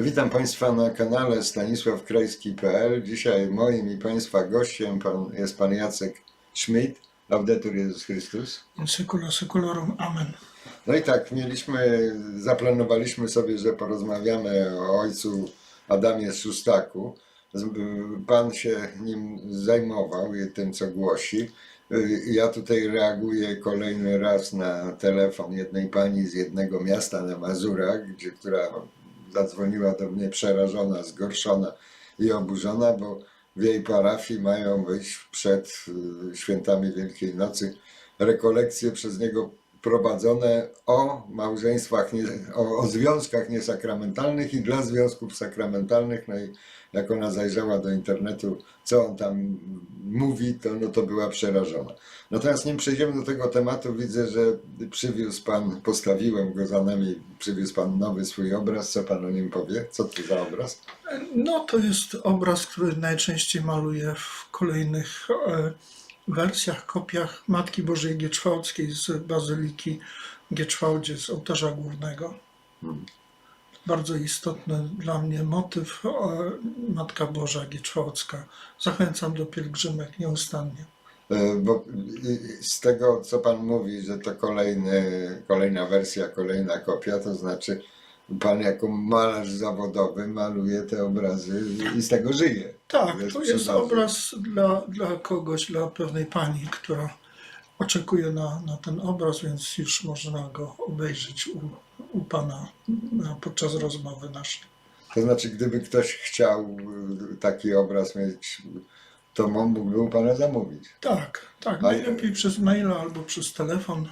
Witam Państwa na kanale stanisławkrajski.pl. Dzisiaj moim i Państwa gościem pan, jest Pan Jacek Schmidt, Laudetur Jezus Chrystus. Secula seculorum. Amen. No i tak, mieliśmy, zaplanowaliśmy sobie, że porozmawiamy o ojcu Adamie Szustaku. Z- Pan się nim zajmował i tym, co głosi. Ja tutaj reaguję kolejny raz na telefon jednej pani z jednego miasta na Mazurach, gdzie, która zadzwoniła do mnie przerażona, zgorszona i oburzona, bo w jej parafii mają być przed y, świętami Wielkiej Nocy rekolekcje przez niego prowadzone o małżeństwach, nie, o, o związkach niesakramentalnych i dla związków sakramentalnych. No i jak ona zajrzała do internetu, co on tam mówi, to, no to była przerażona. Natomiast nim przejdziemy do tego tematu, widzę, że przywiózł Pan, postawiłem go za nami, przywiózł Pan nowy swój obraz. Co Pan o nim powie? Co to za obraz? No to jest obraz, który najczęściej maluję w kolejnych e, wersjach, kopiach Matki Bożej Gieczwałckiej z Bazyliki Gieczwałdzie, z ołtarza głównego. Hmm. Bardzo istotny dla mnie motyw e, Matka Boża Gieczwałcka. Zachęcam do pielgrzymek nieustannie. E, Bo y, z tego, co Pan mówi, że to kolejny, kolejna wersja, kolejna kopia, to znaczy Pan jako malarz zawodowy maluje te obrazy i z tego żyje. Tak, to jest obraz dla, dla kogoś, dla pewnej pani, która oczekuje na, na ten obraz, więc już można go obejrzeć u, u pana na, podczas rozmowy naszej. To znaczy, gdyby ktoś chciał y, taki obraz mieć, to mógłby u Pana zamówić. Tak, tak, najlepiej przez maila albo przez telefon.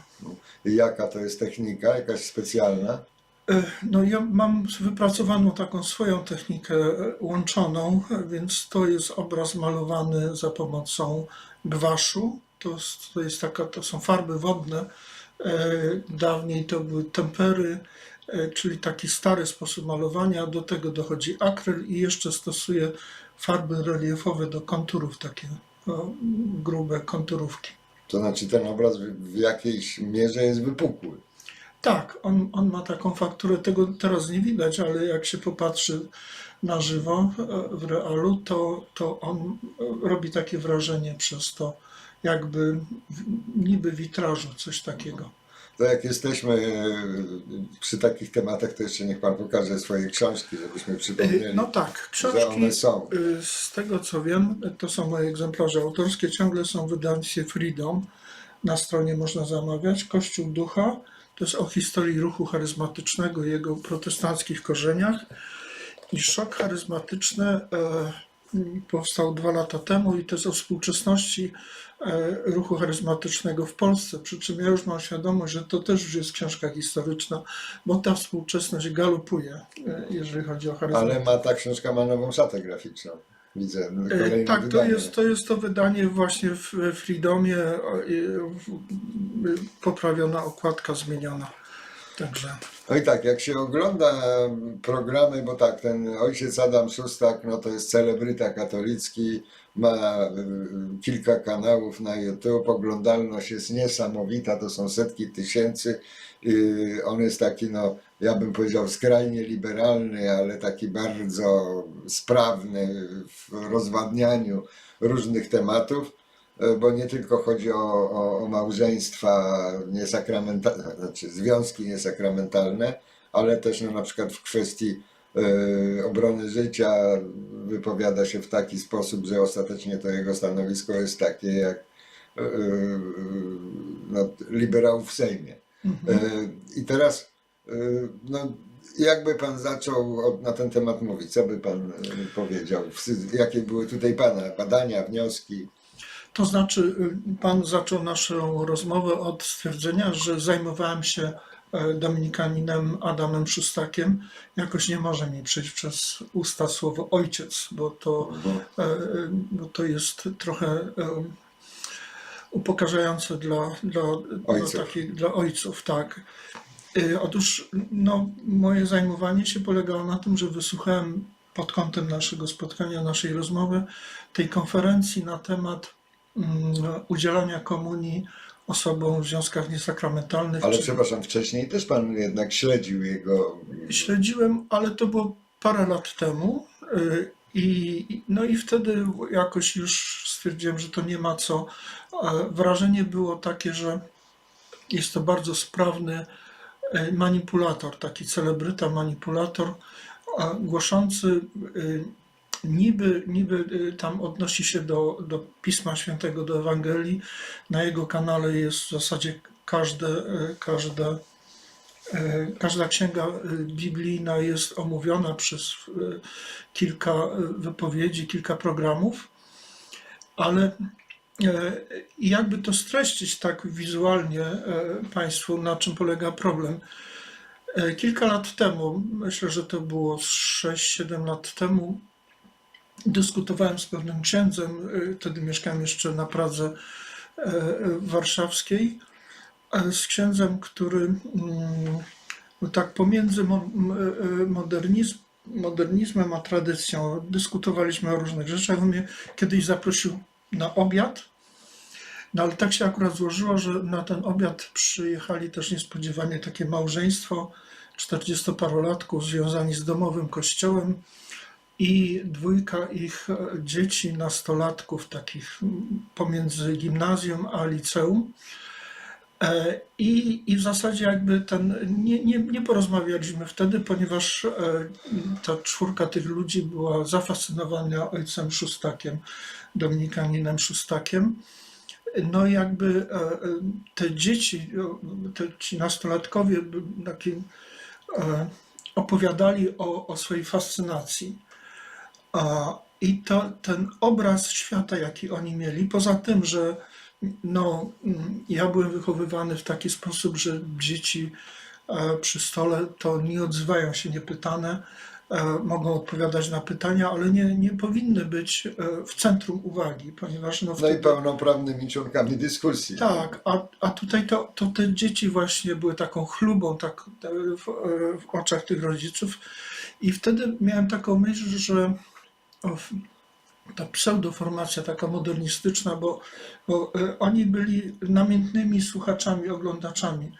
I jaka to jest technika? Jakaś specjalna? E, No ja mam wypracowaną taką swoją technikę e, łączoną, więc to jest obraz malowany za pomocą gwaszu. To, to jest taka, to są farby wodne. E, Dawniej to były tempery, czyli taki stary sposób malowania. Do tego dochodzi akryl i jeszcze stosuję farby reliefowe do konturów, takie grube konturówki. To znaczy, ten obraz w jakiejś mierze jest wypukły. Tak, on, on ma taką fakturę, tego teraz nie widać, ale jak się popatrzy na żywo e, w realu, to, to on e, robi takie wrażenie przez to, jakby niby witrażu, coś takiego. To jak jesteśmy e, przy takich tematach, to jeszcze niech Pan pokaże swoje książki, żebyśmy przypomnieli, No tak, że książki, one są. z tego co wiem, to są moje egzemplarze autorskie, ciągle są w wydawnictwie Freedom. Na stronie można zamawiać. Kościół Ducha, to jest o historii ruchu charyzmatycznego jego protestanckich korzeniach. I szok charyzmatyczny e, powstał dwa lata temu i to jest o współczesności e, ruchu charyzmatycznego w Polsce. Przy czym ja już mam świadomość, że to też już jest książka historyczna, bo ta współczesność galopuje, e, jeżeli chodzi o charyzmat. Ale ma ta książka ma nową szatę graficzną. Widzę, E, kolejne Tak, to jest, to jest to wydanie właśnie w Freedomie, poprawiona okładka zmieniona. Także No i tak, jak się ogląda programy, bo tak, ten ojciec Adam Szustak, no to jest celebryta katolicki, ma y, kilka kanałów na YouTube, oglądalność jest niesamowita, to są setki tysięcy. Y, On jest taki, no, ja bym powiedział skrajnie liberalny, ale taki bardzo sprawny w rozwadnianiu różnych tematów e, bo nie tylko chodzi o, o, o małżeństwa niesakramentalne, znaczy związki niesakramentalne, ale też no, na przykład w kwestii e, obrony życia wypowiada się w taki sposób, że ostatecznie to jego stanowisko jest takie jak no, liberałów w Sejmie. E, I teraz e, no, jakby pan zaczął od, na ten temat mówić, co by pan e, powiedział? Jakie były tutaj pana badania, wnioski? to znaczy, y, Pan zaczął naszą rozmowę od stwierdzenia, że zajmowałem się Dominikaninem Adamem Szustakiem. Jakoś nie może mi przejść przez usta słowo ojciec, bo to, bo to jest trochę upokarzające dla, dla, Ojców. dla, takich, dla ojców, tak. Y, Otóż no, moje zajmowanie się polegało na tym, że wysłuchałem pod kątem naszego spotkania, naszej rozmowy, tej konferencji na temat mm, udzielania komunii osobom w związkach niesakramentalnych. Ale czy- przepraszam, wcześniej też pan jednak śledził jego. Śledziłem, ale to było parę lat temu y, i, no i wtedy jakoś już stwierdziłem, że to nie ma co. E, Wrażenie było takie, że jest to bardzo sprawny e, manipulator, taki celebryta manipulator, głoszący y, niby, niby tam odnosi się do, do Pisma Świętego, do Ewangelii. Na jego kanale jest w zasadzie każde, każde E, Każda księga e, biblijna jest omówiona przez e, kilka e, wypowiedzi, kilka programów, ale e, jakby to streścić tak wizualnie e, Państwu, na czym polega problem. E, Kilka lat temu, myślę, że to było 6-7 lat temu, dyskutowałem z pewnym księdzem, e, wtedy mieszkałem jeszcze na Pradze e, e, warszawskiej, e, z księdzem, który mm, no tak pomiędzy e, modernizm, modernizmem a tradycją dyskutowaliśmy o różnych rzeczach. On mnie kiedyś zaprosił na obiad, no ale tak się akurat złożyło, że na ten obiad przyjechali też niespodziewanie takie małżeństwo 40-parolatków związani z domowym kościołem i dwójka ich e, dzieci, nastolatków, takich pomiędzy gimnazjum a liceum. E, I, I w zasadzie jakby ten, nie, nie, nie porozmawialiśmy wtedy, ponieważ e, ta czwórka tych ludzi była zafascynowana ojcem Szustakiem, Dominikaninem Szustakiem. No i jakby e, te dzieci, te, ci nastolatkowie by- taki, e, opowiadali o, o swojej fascynacji. I to, ten obraz świata, jaki oni mieli, poza tym, że no, mm, ja byłem wychowywany w taki sposób, że dzieci e, przy stole to nie odzywają się niepytane, e, mogą odpowiadać na pytania, ale nie, nie powinny być e, w centrum uwagi, ponieważ no, No i wtedy, pełnoprawnymi członkami dyskusji. tak, a, a tutaj to, to te dzieci właśnie były taką chlubą tak, w, w oczach tych rodziców i wtedy miałem taką myśl, że ta pseudoformacja taka modernistyczna, bo, bo e, oni byli namiętnymi słuchaczami, oglądaczami.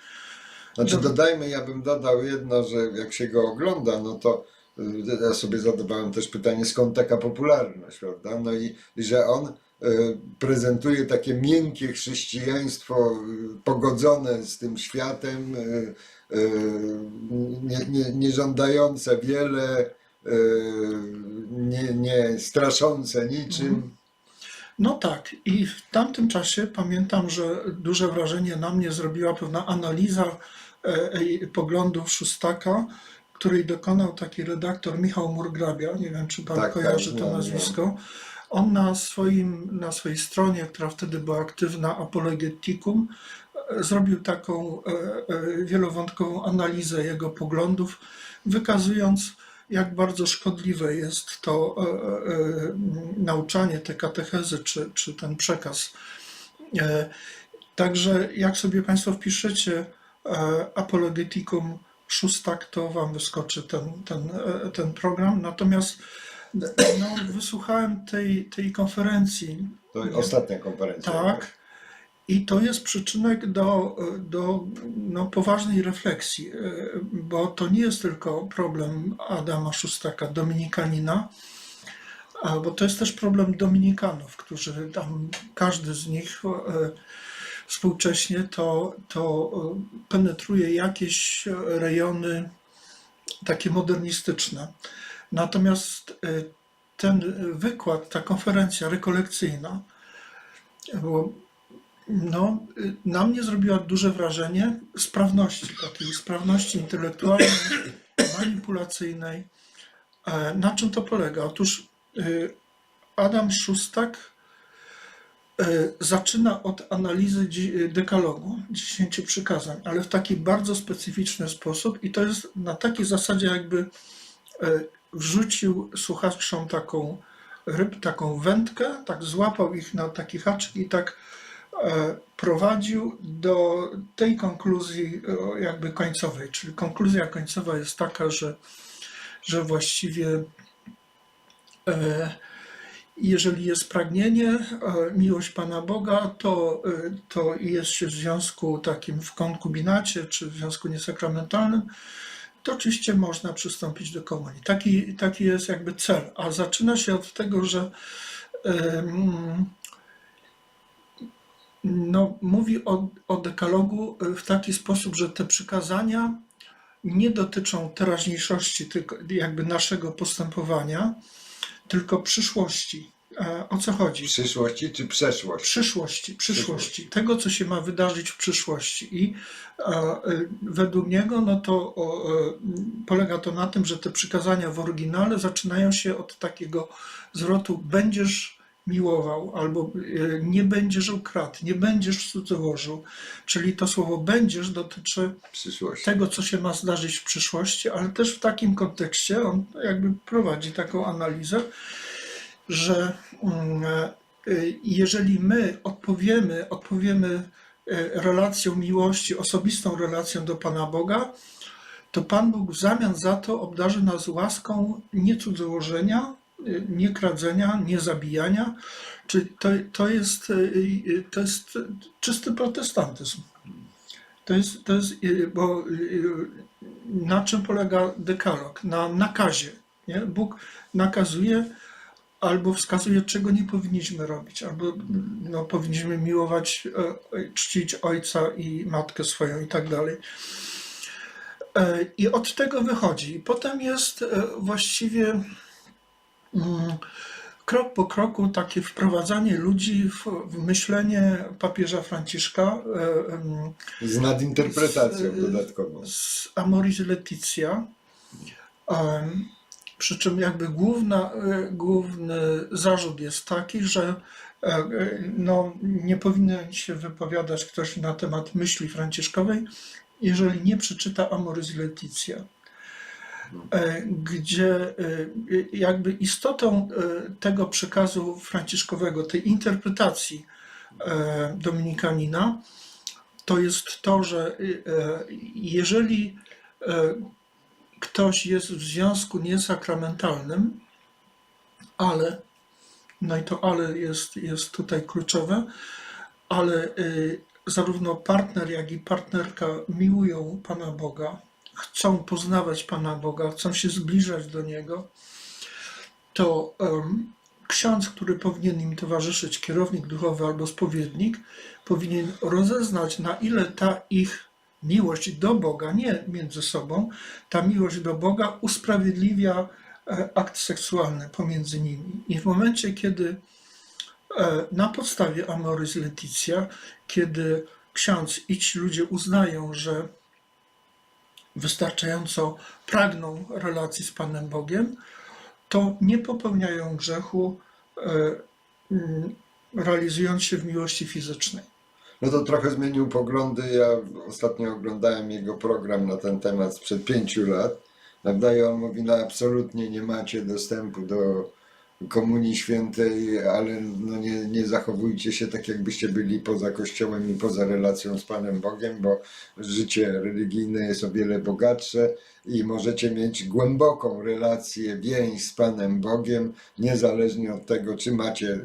Znaczy dodajmy, ja bym dodał jedno, że jak się go ogląda, no to y, ja sobie zadawałem też pytanie, skąd taka popularność, prawda? No i, i że on y, prezentuje takie miękkie chrześcijaństwo pogodzone z tym światem, nie, nie, nie żądające wiele, nie, nie straszące niczym. No tak, i w tamtym czasie pamiętam, że duże wrażenie na mnie zrobiła pewna analiza e, poglądów Szustaka, której dokonał taki redaktor Michał Murgrabia. Nie wiem, czy pan Tak, tak, kojarzy to znam, nazwisko. On na, swoim, na swojej stronie, która wtedy była aktywna, Apologeticum, e, zrobił taką e, wielowątkową analizę jego poglądów, wykazując, jak bardzo szkodliwe jest to e, e, nauczanie, te katechezy, czy, czy ten przekaz. E, Także jak sobie Państwo wpiszecie Apologeticum Szóstak, to Wam wyskoczy ten, ten, ten program. Natomiast no, wysłuchałem tej, tej konferencji. To ostatnia konferencja. tak. I to jest przyczynek do, do no, poważnej refleksji, bo to nie jest tylko problem Adama Szustaka, dominikanina, bo to jest też problem dominikanów, którzy tam, każdy z nich e, współcześnie to, to penetruje jakieś rejony takie modernistyczne. Natomiast e, ten wykład, ta konferencja rekolekcyjna, bo no, na mnie zrobiła duże wrażenie sprawności, takiej sprawności intelektualnej, manipulacyjnej. E, Na czym to polega? Otóż y, Adam Szustak y, zaczyna od analizy dekalogu, dziesięciu przykazań, ale w taki bardzo specyficzny sposób i to jest na takiej zasadzie jakby e, wrzucił słuchaczom taką ryb, taką wędkę, tak złapał ich na taki haczyk i tak e, prowadził do tej konkluzji e, jakby końcowej. Czyli konkluzja końcowa jest taka, że, że właściwie e, jeżeli jest pragnienie, e, miłość Pana Boga, to, e, to jest się w związku takim w konkubinacie czy w związku niesakramentalnym, to oczywiście można przystąpić do komunii. Taki, taki jest jakby cel, a zaczyna się od tego, że no, mówi o, o dekalogu w taki sposób, że te przykazania nie dotyczą teraźniejszości, tylko jakby naszego postępowania, tylko przyszłości. E, O co chodzi? Przyszłości czy przeszłość? przyszłości, przyszłości, tego, co się ma wydarzyć w przyszłości. I e, e, według niego no to e, polega to na tym, że te przykazania w oryginale zaczynają się od takiego zwrotu będziesz miłował, albo e, nie będziesz ukradł, nie będziesz cudzołożył. Czyli to słowo będziesz dotyczy Przyszłości. tego, co się ma zdarzyć w przyszłości, ale też w takim kontekście on jakby prowadzi taką analizę, że mm, e, jeżeli my odpowiemy, odpowiemy e, relacją miłości, osobistą relacją do Pana Boga, to Pan Bóg w zamian za to obdarzy nas łaską nie cudzołożenia, e, nie kradzenia, nie zabijania. Czyli to, to, jest, e, e, to jest czysty protestantyzm. To jest, to jest, e, bo na czym polega dekalog? Na nakazie. Nie? Bóg nakazuje albo wskazuje, czego nie powinniśmy robić, albo no, powinniśmy miłować, czcić ojca i matkę swoją i tak dalej. I od tego wychodzi. Potem jest właściwie krok po kroku takie wprowadzanie ludzi w, w myślenie papieża Franciszka e, Z nadinterpretacją Z- dodatkową. z Amoris Laetitia. Em, Przy czym jakby główna, e, główny zarzut jest taki, że e, no, nie powinien się wypowiadać ktoś na temat myśli franciszkowej, jeżeli nie przeczyta Amoris Laetitia, e, gdzie e, jakby istotą e, tego przekazu franciszkowego, tej interpretacji e, dominikanina, to jest to, że e, jeżeli e, ktoś jest w związku niesakramentalnym, ale, no i to ale jest, jest tutaj kluczowe, ale zarówno partner, jak i partnerka miłują Pana Boga, chcą poznawać Pana Boga, chcą się zbliżać do Niego, to em, ksiądz, który powinien im towarzyszyć, kierownik duchowy albo spowiednik, powinien rozeznać, na ile ta ich miłość do Boga, nie między sobą, ta miłość do Boga usprawiedliwia e, akt seksualny pomiędzy nimi. I w momencie, kiedy e, na podstawie Amoris Laetitia, kiedy ksiądz i ci ludzie uznają, że wystarczająco pragną relacji z Panem Bogiem, to nie popełniają grzechu, e, mm, realizując się w miłości fizycznej. No to trochę zmienił poglądy. Ja ostatnio oglądałem jego program na ten temat sprzed pięciu lat. Prawda? On mówi, no absolutnie nie macie dostępu do Komunii Świętej, ale no nie, nie zachowujcie się tak, jakbyście byli poza Kościołem i poza relacją z Panem Bogiem, bo życie religijne jest o wiele bogatsze i możecie mieć głęboką relację, więź z Panem Bogiem, niezależnie od tego, czy macie y,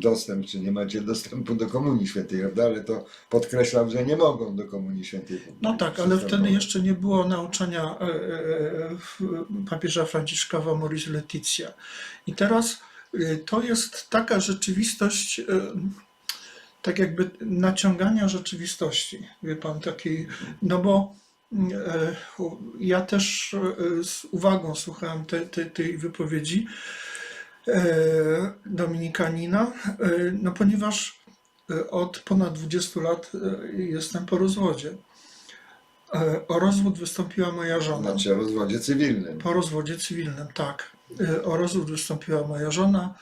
dostęp, czy nie macie dostępu do Komunii Świętej, prawda? Ale to podkreślam, że nie mogą do Komunii Świętej. No tak, ale wtedy jeszcze nie było nauczania e, e, w- papieża Franciszka w Amoris Laetitia. I teraz e, to jest taka rzeczywistość, e, tak jakby naciągania rzeczywistości, wie pan, takiej, no bo e, ja też e, z uwagą słuchałem te, te, tej wypowiedzi e, Dominikanina, e, no ponieważ e, od ponad 20 lat e, jestem po rozwodzie. E, O rozwód wystąpiła moja żona. Znaczy o rozwodzie cywilnym. Po rozwodzie cywilnym, tak. E, O rozwód wystąpiła moja żona,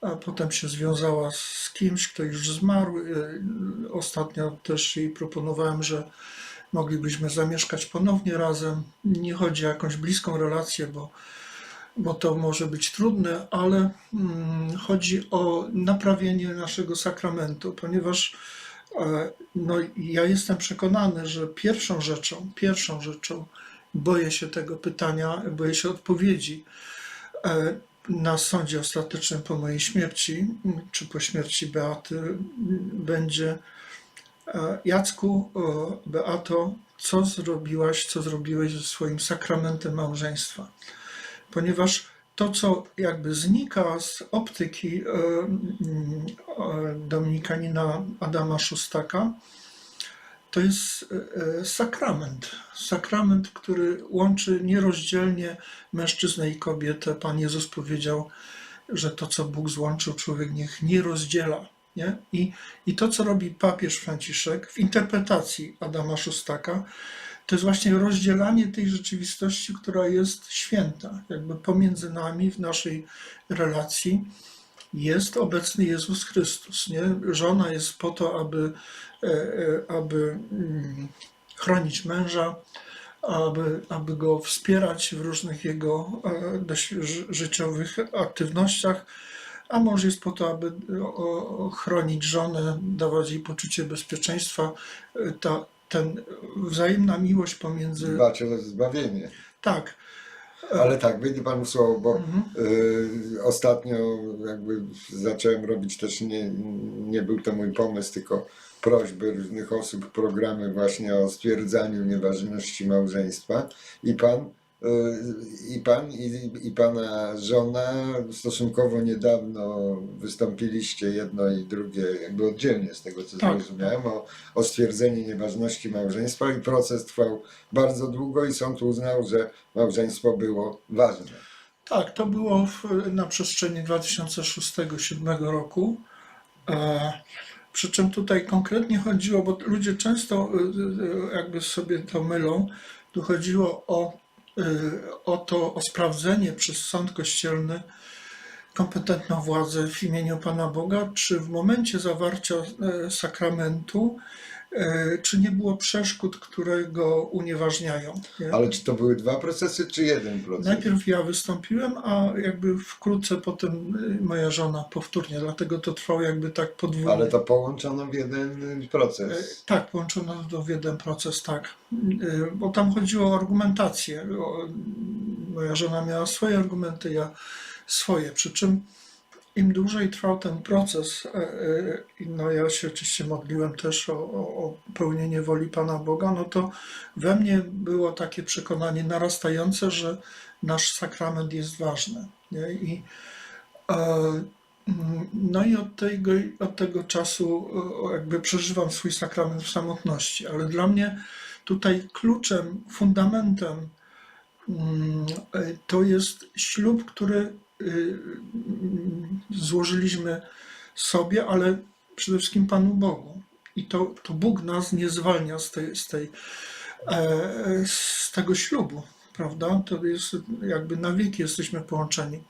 a potem się związała z kimś, kto już zmarł. E, Ostatnio też jej proponowałem, że moglibyśmy zamieszkać ponownie razem. Nie chodzi o jakąś bliską relację, bo, bo to może być trudne, ale mm, chodzi o naprawienie naszego sakramentu, ponieważ e, no, ja jestem przekonany, że pierwszą rzeczą, pierwszą rzeczą, boję się tego pytania, boję się odpowiedzi e, na sądzie ostatecznym po mojej śmierci, czy po śmierci Beaty, będzie Jacku, e, Beato, co zrobiłaś, co zrobiłeś ze swoim sakramentem małżeństwa. Ponieważ to, co jakby znika z optyki e, mm, e, dominikanina Adama Szustaka, to jest e, e, sakrament. Sakrament, który łączy nierozdzielnie mężczyznę i kobietę. Pan Jezus powiedział, że to, co Bóg złączył, człowiek niech nie rozdziela. Nie? I, I to, co robi papież Franciszek w interpretacji Adama Szustaka, to jest właśnie rozdzielanie tej rzeczywistości, która jest święta. Jakby pomiędzy nami, w naszej relacji, jest obecny Jezus Chrystus. Nie? Żona jest po to, aby, e, e, aby mm, chronić męża, aby, aby go wspierać w różnych jego e, życiowych aktywnościach, a mąż jest po to, aby chronić żonę, dawać jej poczucie bezpieczeństwa. E, Ta, ten wzajemna miłość pomiędzy. Dbać o zbawienie. Tak, Ale tak, wyjdzie Panu słowo, bo Mhm. y, ostatnio jakby zacząłem robić też, nie, nie był to mój pomysł, tylko prośby różnych osób, programy właśnie o stwierdzaniu nieważności małżeństwa i Pan y, i pan i, i pana żona stosunkowo niedawno wystąpiliście jedno i drugie jakby oddzielnie z tego co Tak. zrozumiałem o, o stwierdzenie nieważności małżeństwa i proces trwał bardzo długo i sąd uznał, że małżeństwo było ważne. Tak, to było w, na przestrzeni 2006-2007 roku. E, przy czym tutaj konkretnie chodziło, bo ludzie często e, e, jakby sobie to mylą, tu chodziło o, e, o to, o sprawdzenie przez sąd kościelny kompetentną władzę w imieniu Pana Boga, czy w momencie zawarcia e, sakramentu, czy nie było przeszkód, które go unieważniają. Nie? Ale czy to były dwa procesy, czy jeden proces? Najpierw ja wystąpiłem, a jakby wkrótce potem y, moja żona powtórnie, dlatego to trwało jakby tak podwójnie. Ale to połączono w jeden E, proces. Tak, połączono to w jeden proces, tak. Y, Bo tam chodziło o argumentację. Moja żona miała swoje argumenty, ja swoje. Przy czym im dłużej trwał ten proces, e, e, no ja się oczywiście modliłem też o, o, pełnienie woli Pana Boga, no to we mnie było takie przekonanie narastające, że nasz sakrament jest ważny. Nie? I, e, mm, no i od tego, od tego czasu jakby przeżywam swój sakrament w samotności, ale dla mnie tutaj kluczem, fundamentem mm, to jest ślub, który złożyliśmy sobie, ale przede wszystkim Panu Bogu. I to, to Bóg nas nie zwalnia z, tej, z, tej, e, z tego ślubu, prawda? To jest jakby na wieki jesteśmy połączeni.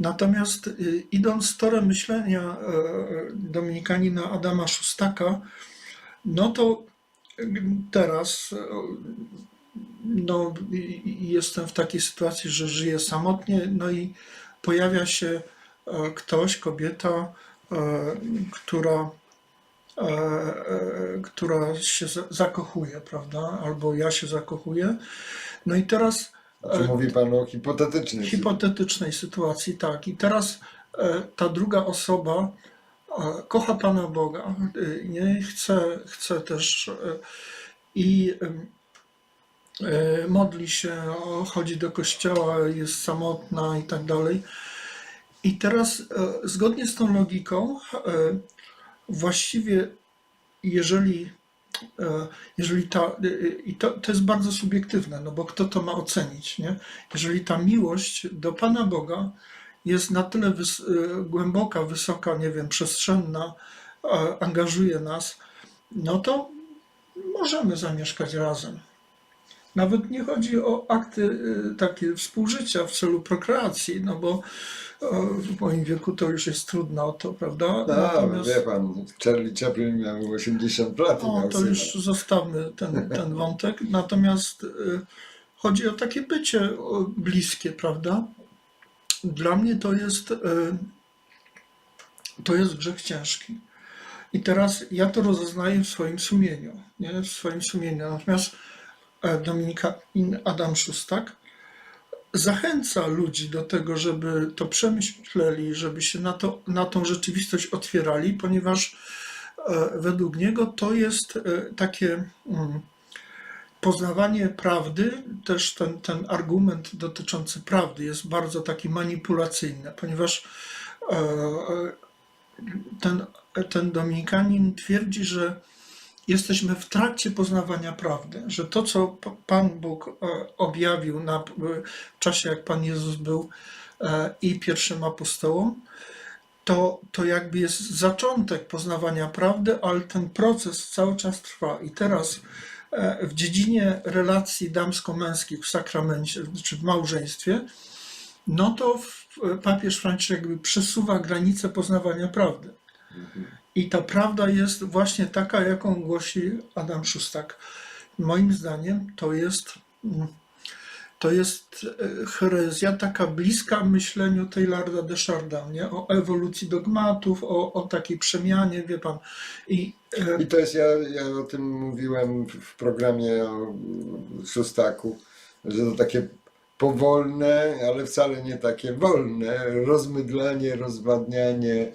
Natomiast y, idąc torem myślenia e, dominikanina Adama Szustaka, no to y, teraz e, no, jestem w takiej sytuacji, że żyję samotnie, no i pojawia się e, ktoś, kobieta, e, która, e, która się za- zakochuje, prawda? Albo ja się zakochuję. No i teraz Znaczy mówi Pan o hipotetycznej hipotetycznej sytuacji, tak. I teraz ta druga osoba kocha Pana Boga, nie chce, chce też i modli się, chodzi do kościoła, jest samotna i tak dalej. I teraz e, zgodnie z tą logiką, e, właściwie jeżeli e, jeżeli ta, e, i to, to jest bardzo subiektywne, no bo kto to ma ocenić, nie? Jeżeli ta miłość do Pana Boga jest na tyle wys, e, głęboka, wysoka, nie wiem, przestrzenna, e, angażuje nas, no to możemy zamieszkać razem. Nawet nie chodzi o akty e, takie współżycia w celu prokreacji, no bo w moim wieku to już jest trudno o to, prawda? No, wie Pan, Charlie Chaplin miał 80 lat i O, miał to syna. już zostawmy ten, ten wątek. Natomiast y, chodzi o takie bycie bliskie, prawda? Dla mnie to jest, y, to jest grzech ciężki. I teraz ja to rozeznaję w swoim sumieniu, nie? W swoim sumieniu. Natomiast e, Dominika Adam Szustak. Zachęca ludzi do tego, żeby to przemyśleli, żeby się na, to, na tą rzeczywistość otwierali, ponieważ e, według niego to jest e, takie, mm, poznawanie prawdy, też ten, ten argument dotyczący prawdy jest bardzo taki manipulacyjny, ponieważ ten, ten Dominikanin twierdzi, że jesteśmy w trakcie poznawania prawdy, że to, co Pan Bóg e, objawił na, w czasie, jak Pan Jezus był e, i pierwszym apostołom, to, to jakby jest zaczątek poznawania prawdy, ale ten proces cały czas trwa. I teraz e, w dziedzinie relacji damsko-męskich w sakramencie czy w małżeństwie, no to papież Franciszek jakby przesuwa granice poznawania prawdy. I ta prawda jest właśnie taka, jaką głosi Adam Szustak. Moim zdaniem to jest, mm, to jest e, herezja taka bliska myśleniu Taylorda de Chardin, nie? o ewolucji dogmatów, o, o takiej przemianie, wie pan. I e, I to jest, ja, ja o tym mówiłem w- programie o Szustaku, że to takie powolne, ale wcale nie takie wolne rozmydlanie, rozwadnianie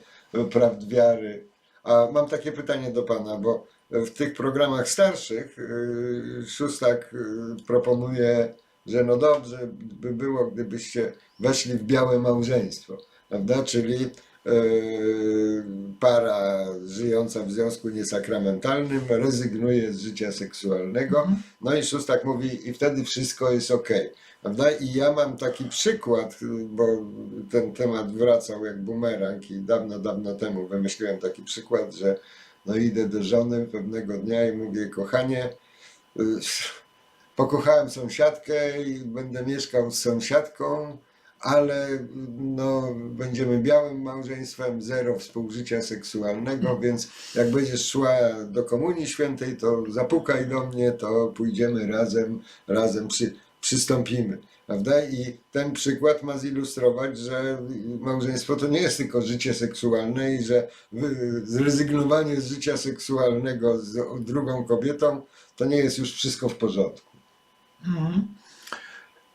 prawd wiary. A mam takie pytanie do Pana, bo w tych programach starszych yy, Szustak yy, proponuje, że no dobrze by było, gdybyście weszli w białe małżeństwo, prawda? Czyli yy, para żyjąca w związku niesakramentalnym rezygnuje z życia seksualnego. No i Szustak mówi, i wtedy wszystko jest ok. Prawda? I ja mam taki przykład, bo ten temat wracał jak bumerang i dawno, dawno temu wymyśliłem taki przykład, że no idę do żony pewnego dnia i mówię, kochanie, y, pokochałem sąsiadkę i będę mieszkał z sąsiadką, ale no, będziemy białym małżeństwem, zero współżycia seksualnego, więc jak będziesz szła do Komunii Świętej, to zapukaj do mnie, to pójdziemy razem, razem przy, przystąpimy. Prawda? I ten przykład ma zilustrować, że małżeństwo to nie jest tylko życie seksualne i że zrezygnowanie z życia seksualnego z drugą kobietą to nie jest już wszystko w porządku. mhm.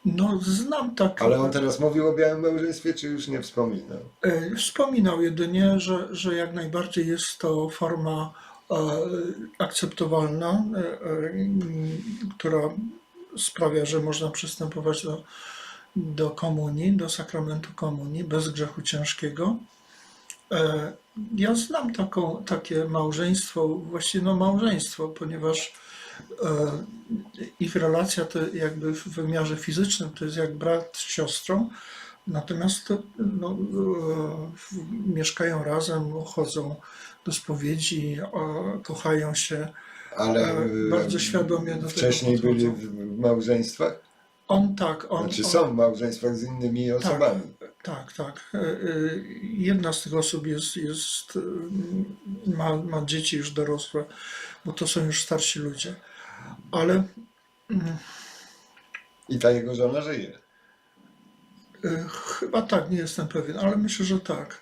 no, znam tak. Ale on teraz mówił o białym małżeństwie, czy już nie wspominał? E, Wspominał jedynie, że, że jak najbardziej jest to forma e, akceptowalna, e, która sprawia, że można przystępować do, do komunii, do sakramentu komunii bez grzechu ciężkiego. E, Ja znam taką, takie małżeństwo, właściwie no małżeństwo, ponieważ e, ich relacja to jakby w wymiarze fizycznym to jest jak brat z siostrą, natomiast to, no, e, w- mieszkają razem, chodzą do spowiedzi, kochają się. Ale E, bardzo świadomie do tego wcześniej byli podchodzą. w małżeństwach? On tak, on, Znaczy on są w małżeństwach z innymi osobami. Tak, tak. E, e, Jedna z tych osób jest, jest, e, ma, ma dzieci już dorosłe, bo to są już starsi ludzie. Ale I ta jego żona żyje. e, chyba tak, nie jestem pewien, ale myślę, że tak.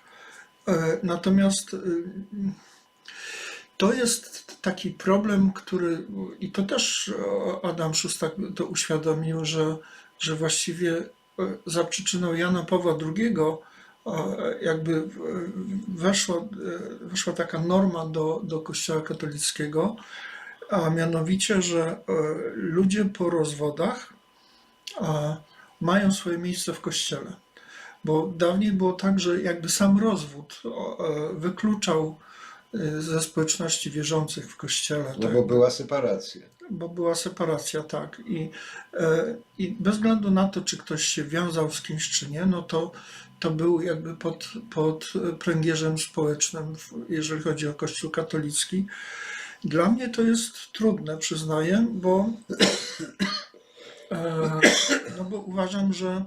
E, Natomiast e, to jest taki problem, który, i to też e, Adam Szustak to uświadomił, że, że właściwie e, za przyczyną Jana Pawła II e, jakby weszła, weszła taka norma do, do Kościoła katolickiego, a mianowicie, że ludzie po rozwodach mają swoje miejsce w Kościele. Bo dawniej było tak, że jakby sam rozwód wykluczał ze społeczności wierzących w Kościele. No tak? bo była separacja. bo była separacja, tak. I, e, I bez względu na to, czy ktoś się wiązał z kimś, czy nie, no to, to był jakby pod, pod pręgierzem społecznym, jeżeli chodzi o Kościół katolicki. Dla mnie to jest trudne, przyznaję, bo, e, no bo uważam, że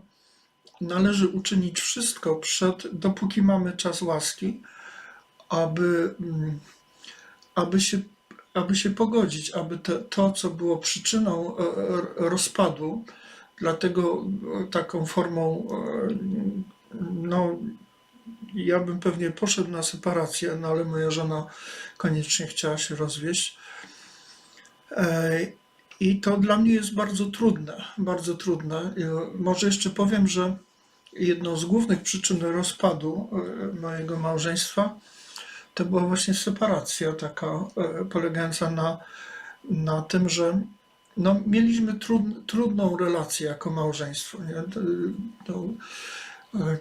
należy uczynić wszystko przed, dopóki mamy czas łaski, aby, mm, aby się aby się pogodzić, aby te, to, co było przyczyną e, e, rozpadu, dlatego e, taką formą, no, ja bym pewnie poszedł na separację, no ale moja żona koniecznie chciała się rozwieść. I to dla mnie jest bardzo trudne, bardzo trudne. Może jeszcze powiem, że jedną z głównych przyczyn rozpadu mojego małżeństwa to była właśnie separacja taka e, polegająca na, na tym, że no, mieliśmy trud, trudną relację jako małżeństwo. Nie? To, to, e,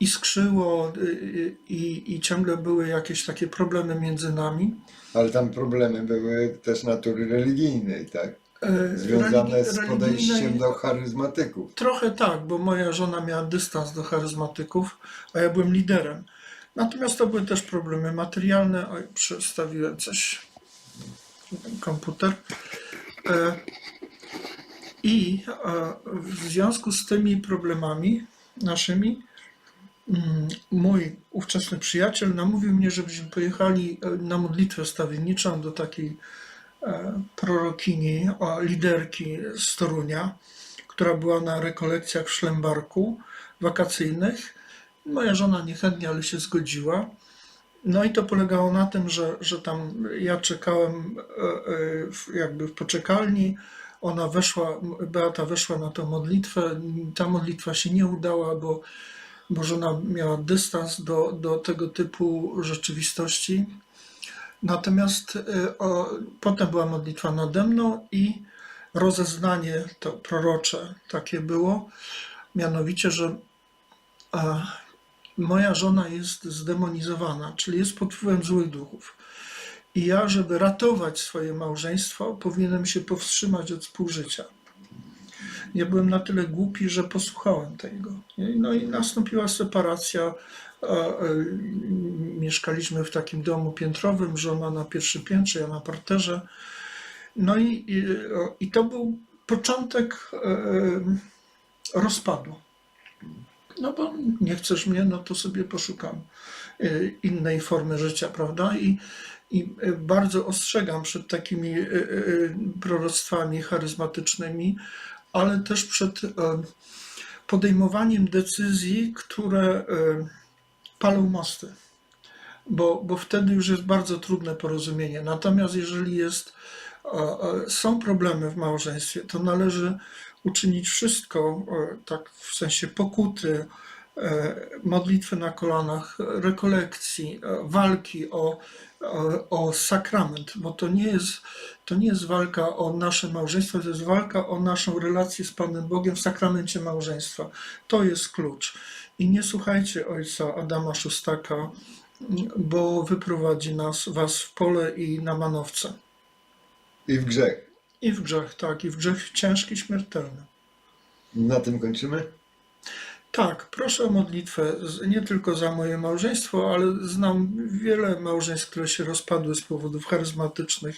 iskrzyło i, i ciągle były jakieś takie problemy między nami. Ale tam problemy były też natury religijnej, tak? E, Związane z podejściem do charyzmatyków. Trochę tak, bo moja żona miała dystans do charyzmatyków, a ja byłem liderem. Natomiast to były też problemy materialne. Oj, przestawiłem coś. Komputer. E, I e, w związku z tymi problemami naszymi, mm, mój ówczesny przyjaciel namówił mnie, żebyśmy pojechali e, na modlitwę stawienniczą do takiej prorokini, liderki z Torunia, która była na rekolekcjach w Szlembarku wakacyjnych. Moja żona niechętnie, ale się zgodziła. No i to polegało na tym, że, że tam ja czekałem e, e, jakby w poczekalni. Ona weszła, Beata weszła na tę modlitwę. Ta modlitwa się nie udała, bo, bo żona miała dystans do, do tego typu rzeczywistości. Natomiast e, o, potem była modlitwa nade mną i rozeznanie to prorocze takie było, mianowicie, że e, moja żona jest zdemonizowana, czyli jest pod wpływem złych duchów. I ja, żeby ratować swoje małżeństwo, powinienem się powstrzymać od współżycia. Ja byłem na tyle głupi, że posłuchałem tego. No i nastąpiła separacja. E, e, Mieszkaliśmy w takim domu piętrowym, żona na pierwszym piętrze, ja na parterze. No i, i, i to był początek e, rozpadu. No bo nie chcesz mnie, no to sobie poszukam e, innej formy życia, prawda? I, i e, bardzo ostrzegam przed takimi e, proroctwami charyzmatycznymi, ale też przed podejmowaniem decyzji, które palą mosty. Bo, bo wtedy już jest bardzo trudne porozumienie. Natomiast jeżeli jest, są problemy w małżeństwie, to należy uczynić wszystko, tak w sensie pokuty, e, modlitwy na kolanach, rekolekcji, e, walki o, o, o sakrament, bo to nie, jest, to nie jest walka o nasze małżeństwo, to jest walka o naszą relację z Panem Bogiem w sakramencie małżeństwa. To jest klucz. I nie słuchajcie ojca Adama Szustaka, bo wyprowadzi nas, was w pole i na manowce. I w grzech. I w grzech, tak, i w grzech ciężki, śmiertelny. Na tym kończymy? Tak, proszę o modlitwę nie tylko za moje małżeństwo, ale znam wiele małżeństw, które się rozpadły z powodów charyzmatycznych,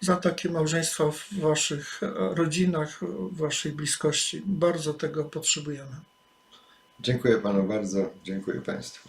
za takie małżeństwa w waszych e, rodzinach, w waszej bliskości. Bardzo tego potrzebujemy. Dziękuję panu bardzo. Dziękuję państwu.